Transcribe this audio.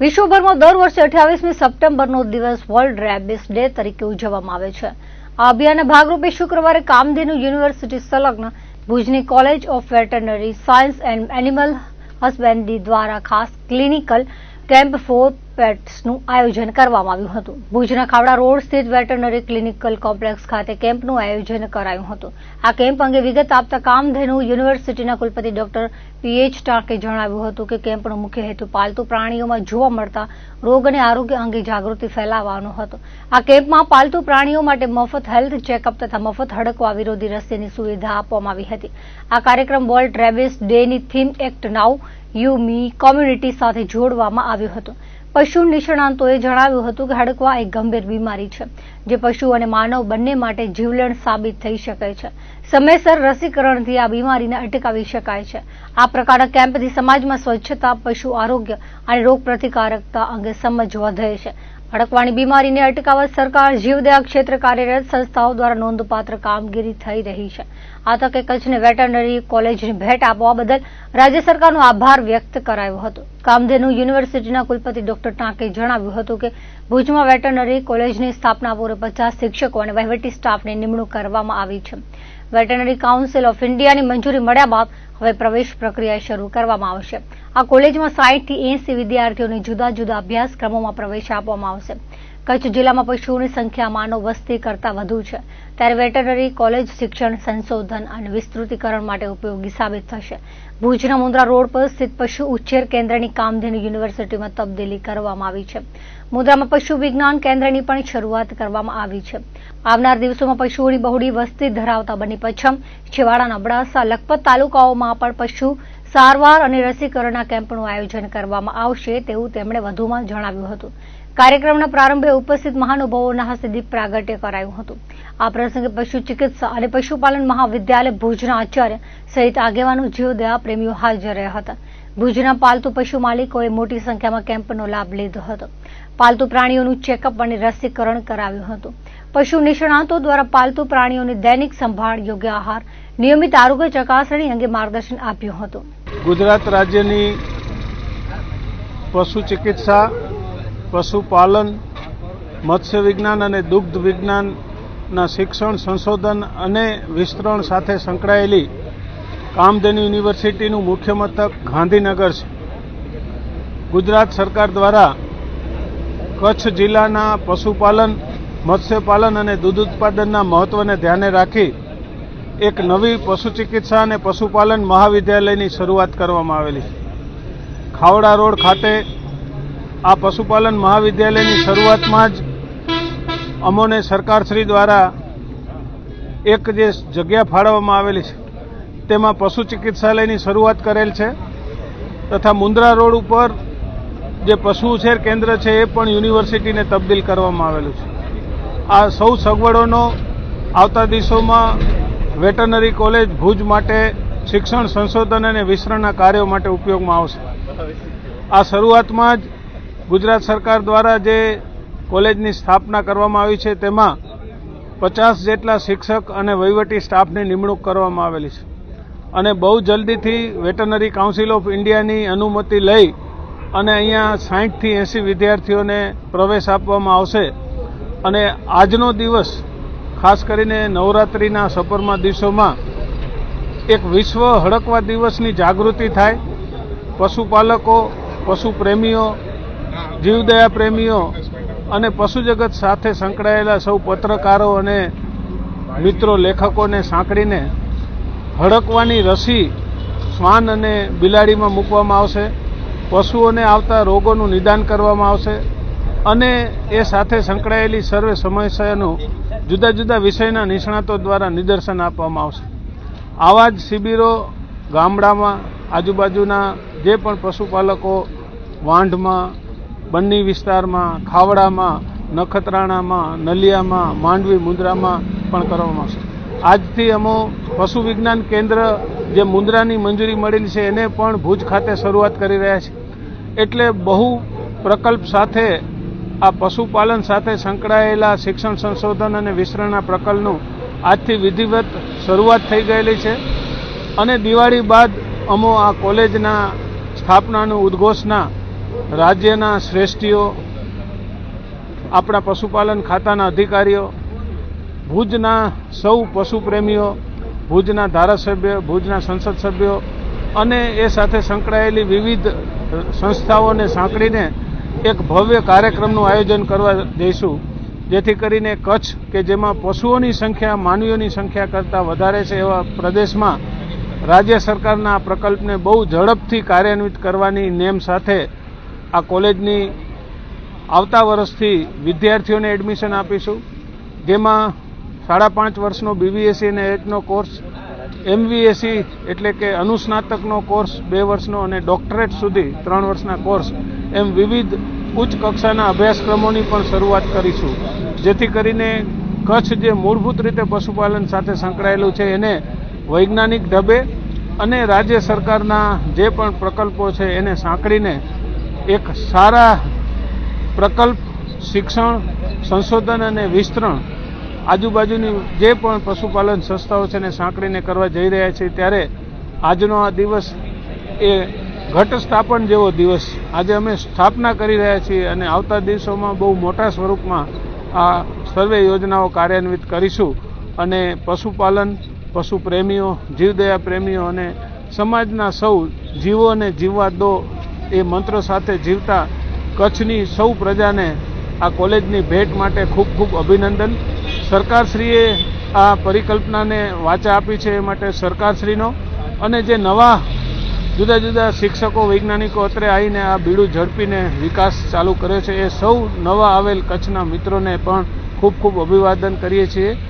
વિશ્વભરમાં દર વર્ષે અઠ્યાવીસમી સપ્ટેમ્બરનો દિવસ વર્લ્ડ રેબિસ ડે તરીકે ઉજવવામાં આવે છે. આ અભિયાનના ભાગરૂપે શુક્રવારે કામધેનુ યુનિવર્સિટી સંલગ્ન ભુજની college of veterinary science and animal husbandry દ્વારા ખાસ ક્લિનિકલ કેમ્પ ફોર પેટ્સનું આયોજન કરવામાં આવ્યું હતું. ભુજના ખાવડા રોડ સ્થિત વેટરનરી ક્લિનિકલ કોમ્પ્લેક્સ ખાતે કેમ્પનું આયોજન કરાયું હતું. આ કેમ્પ અંગે વિગત આપતા કામધેનુ યુનિવર્સિટીના કુલપતિ ડોક્ટર પીએચ ટાંકે જણાવ્યું હતું કે કેમ્પનો મુખ્ય હેતુ પાલતુ પ્રાણીઓમાં જોવા મળતા રોગ અને આરોગ્ય અંગે જાગૃતિ ફેલાવવાનો હતો. આ કેમ્પમાં પાલતુ પ્રાણીઓ માટે મફત હેલ્થ ચેકઅપ તથા મફત હડકવા વિરોધી રસીની સુવિધા આપવામાં આવી હતી. આ કાર્યક્રમ world rabies Danny theme act now you me community સાથે જોડવામાં આવ્યો હતો. પશુ નિષ્ણાંતોએ જણાવ્યું હતું કે હડકવા એક ગંભીર બીમારી છે, જે પશુ અને માનવ બંને માટે જીવલેણ સાબિત થઈ શકે છે. સમયસર રસીકરણથી આ બીમારીને અટકાવી શકાય છે. આ પ્રકારના કેમ્પથી સમાજમાં સ્વચ્છતા, પશુ આરોગ્ય અને રોગ પ્રતિકારકતા અંગે સમજ વધે છે. હડકવાની બીમારીને અટકાવવા સરકાર જીવદયા ક્ષેત્ર કાર્યરત સંસ્થાઓ દ્વારા નોંધપાત્ર કામગીરી થઈ રહી છે. આ તકે કચ્છને વેટરનરી કોલેજની ભેટ આપવા બદલ રાજ્ય સરકારનો આભાર વ્યક્ત કરાયો હતો. કામધેનુ યુનિવર્સિટીના કુલપતિ ડોક્ટર ટાંકે જણાવ્યું હતું કે, ભુજમાં વેટરનરી કોલેજની સ્થાપના પૂર્વે પચાસ શિક્ષકો અને વહીવટી સ્ટાફની નિમણૂક કરવામાં આવી છે. વેટરનરી કાઉન્સિલ ઓફ ઇન્ડિયાની મંજૂરી મળ્યા બાદ હવે પ્રવેશ પ્રક્રિયા શરૂ કરવામાં આવશે. આ કોલેજમાં સાઠથી એસી વિદ્યાર્થીઓને જુદા જુદા અભ્યાસક્રમોમાં પ્રવેશ આપવામાં આવશે. કચ્છ જિલ્લામાં પશુઓની સંખ્યા માનવ વસ્તી કરતાં વધુ છે. ત્યારે વેટરનરી કોલેજ શિક્ષણ, સંશોધન અને વિસ્તૃતીકરણ માટે ઉપયોગી સાબિત થશે. ભુજના મુન્દ્રા રોડ પર સ્થિત પશુ ઉછેર કેન્દ્રની કામધેનુ યુનિવર્સિટીમાં તબદીલી કરવામાં આવી છે. મુન્દ્રામાં પશુ વિજ્ઞાન કેન્દ્રની પણ શરૂઆત કરવામાં આવી છે. આવનાર દિવસોમાં પશુઓની બહોળી વસ્તી ધરાવતા બની પચ્છમ, છેવાડાના અબડાસા, લખપત તાલુકાઓમાં પણ પશુ સારવાર અને રસીકરણના કેમ્પનું આયોજન કરવામાં આવશે તેવું તેમણે વધુમાં જણાવ્યું હતું. કાર્યક્રમના પ્રારંભે ઉપસ્થિત મહાનુભાવોના હસ્તે દીપ પ્રાગટ્ય કરાયું હતું. આ પ્રસંગે પશુ ચિકિત્સા અને પશુપાલન મહાવિદ્યાલય ભુજના આચાર્ય સહિત આગેવાનો જીવદયા પ્રેમીઓ હાજર રહ્યા હતા. ભુજના પાલતુ પશુ માલિકોએ મોટી સંખ્યામાં કેમ્પનો લાભ લીધો હતો. પાલતુ પ્રાણીઓનું ચેકઅપ અને રસીકરણ કરાવ્યું હતું. પશુ નિષ્ણાતો દ્વારા પાલતુ પ્રાણીઓની દૈનિક સંભાળ, યોગ્ય આહાર, નિયમિત આરોગ્ય ચકાસણી અંગે માર્ગદર્શન આપ્યું હતું. ગુજરાત રાજ્યની પશુ ચિકિત્સા પશુપાલન, મત્સ્ય વિજ્ઞાન અને દુગ્ધ વિજ્ઞાનના શિક્ષણ, સંશોધન અને વિસ્તરણ સાથે સંકળાયેલી કામધેનુ યુનિવર્સિટીનું મુખ્ય મથક ગાંધીનગર છે. ગુજરાત સરકાર દ્વારા કચ્છ જિલ્લાના પશુપાલન, મત્સ્યપાલન અને દૂધ ઉત્પાદનના મહત્વને ધ્યાને રાખી એક નવી પશુ ચિકિત્સા અને પશુપાલન મહાવિદ્યાલયની શરૂઆત કરવામાં આવેલી છે. ખાવડા રોડ ખાતે આ પશુપાલન મહાવિદ્યાલયની શરૂઆતમાં જ અમોને સરકારશ્રી દ્વારા એક જે જગ્યા ફાળવવામાં આવેલી છે, તેમાં પશુ ચિકિત્સાલયની શરૂઆત કરેલ છે તથા મુન્દ્રા રોડ ઉપર જે પશુ ઉછેર કેન્દ્ર છે, એ પણ યુનિવર્સિટીને તબદીલ કરવામાં આવેલું છે. આ સૌ સગવડોનો આવતા દિવસોમાં વેટરનરી કોલેજ ભુજ માટે શિક્ષણ સંશોધન અને વિસ્તરણના કાર્યો માટે ઉપયોગમાં આવશે. આ શરૂઆતમાં જ ગુજરાત સરકાર દ્વારા જે કોલેજની સ્થાપના કરવામાં આવી છે, તેમાં પચાસ જેટલા શિક્ષક અને વહીવટી સ્ટાફની નિમણૂક કરવામાં આવેલી છે. અને બહુ જલ્દીથી વેટરનરી કાઉન્સિલ ઓફ ઇન્ડિયાની અનુમતિ લઈ અને અહીંયા સાહીઠથી એંસી વિદ્યાર્થીઓને પ્રવેશ આપવામાં આવશે. અને આજનો દિવસ, ખાસ કરીને નવરાત્રિના સફરમાં દિવસોમાં, એક વિશ્વ હડકવા દિવસની જાગૃતિ થાય. પશુપાલકો, પશુ પ્રેમીઓ જીવદયા પ્રેમીઓ અને પશુજગત સાથે સંકળાયેલા સૌ પત્રકારો અને મિત્રો લેખકોને સાંકળીને હડકવાની રસી શ્વાન અને બિલાડીમાં મૂકવામાં આવશે. પશુઓને આવતા રોગોનું નિદાન કરવામાં આવશે અને એ સાથે સંકળાયેલી સર્વે સમસ્યાનું જુદા જુદા વિષયના નિષ્ણાતો દ્વારા નિદર્શન આપવામાં આવશે. આવા જ શિબિરો ગામડામાં, આજુબાજુના જે પણ પશુપાલકો વાંઢમાં બન્ની વિસ્તારમાં, ખાવડામાં, નખત્રાણામાં, નલિયામાં, માંડવી મુન્દ્રામાં પણ કરવામાં આવશે. આજથી અમો પશુ વિજ્ઞાન કેન્દ્ર જે મુન્દ્રાની મંજૂરી મળેલી છે, એને પણ ભુજ ખાતે શરૂઆત કરી રહ્યા છે. એટલે બહુ પ્રકલ્પ સાથે આ પશુપાલન સાથે સંકળાયેલા શિક્ષણ સંશોધન અને વિસ્તરણના પ્રકલ્પનું આજથી વિધિવત શરૂઆત થઈ ગયેલી છે. અને દિવાળી બાદ અમો આ કોલેજના સ્થાપનાનું ઉદ્ઘોષના રાજ્યના શ્રેષ્ઠીઓ, આપણા પશુપાલન ખાતાના અધિકારીઓ, ભુજના સૌ પશુપ્રેમીઓ, ભુજના ધારાસભ્ય, ભુજના સંસદ સભ્યો અને એ સાથે સંકળાયેલી વિવિધ સંસ્થાઓને સાંકળીને એક ભવ્ય કાર્યક્રમનું આયોજન કરવા જઈશું. જેથી કરીને કચ્છ, કે જેમાં પશુઓની સંખ્યા, માનવીઓની સંખ્યા કરતાં વધારે છે એવા પ્રદેશમાં રાજ્ય સરકારના આ પ્રકલ્પને બહુ ઝડપથી કાર્યાન્વિત કરવાની નેમ સાથે આ કોલેજની આવતા વર્ષથી વિદ્યાર્થીઓને એડમિશન આપીશું. જેમાં સાડા પાંચ વર્ષનો બીબીએસસી અને એચનો કોર્સ એમવીએસસી એટલે કે અનુસ્નાતકનો કોર્સ બે વર્ષનો અને ડોક્ટરેટ સુધી ત્રણ વર્ષના કોર્સ, એમ વિવિધ ઉચ્ચ કક્ષાના અભ્યાસક્રમોની પણ શરૂઆત કરીશું. જેથી કરીને કચ્છ જે મૂળભૂત રીતે પશુપાલન સાથે સંકળાયેલું છે, એને વૈજ્ઞાનિક ઢબે અને રાજ્ય સરકારના જે પણ પ્રકલ્પો છે, એને સાંકળીને એક સારા પ્રકલ્પ, શિક્ષણ, સંશોધન અને વિસ્તરણ આજુબાજુની જે પણ પશુપાલન સંસ્થાઓ છે એને સાંકળીને કરવા જઈ રહ્યા છે, ત્યારે આજનો આ દિવસ એ ઘટ સ્થાપન જેવો દિવસ આજે અમે સ્થાપના કરી રહ્યા છીએ અને આવતા દિવસોમાં બહુ મોટા સ્વરૂપમાં આ સર્વે યોજનાઓ કાર્યાન્વિત કરીશું અને પશુપાલન પશુ પ્રેમીઓ જીવદયા પ્રેમીઓ અને સમાજના સૌ જીવો અને જીવવા દો એ મંત્ર સાથે જીવતા કચ્છની સૌ પ્રજાને આ કોલેજની ભેટ માટે ખૂબ ખૂબ અભિનંદન. સરકારશ્રીએ આ પરિકલ્પનાને વાચા આપી છે એ માટે સરકારશ્રીનો. અને જે નવા જુદા જુદા શિક્ષકો, વૈજ્ઞાનિકો અત્રે આવીને આ બીડું ઝડપીને વિકાસ ચાલુ કરે છે, એ સૌ નવા આવેલ કચ્છના મિત્રોને પણ ખૂબ ખૂબ અભિવાદન કરીએ છીએ.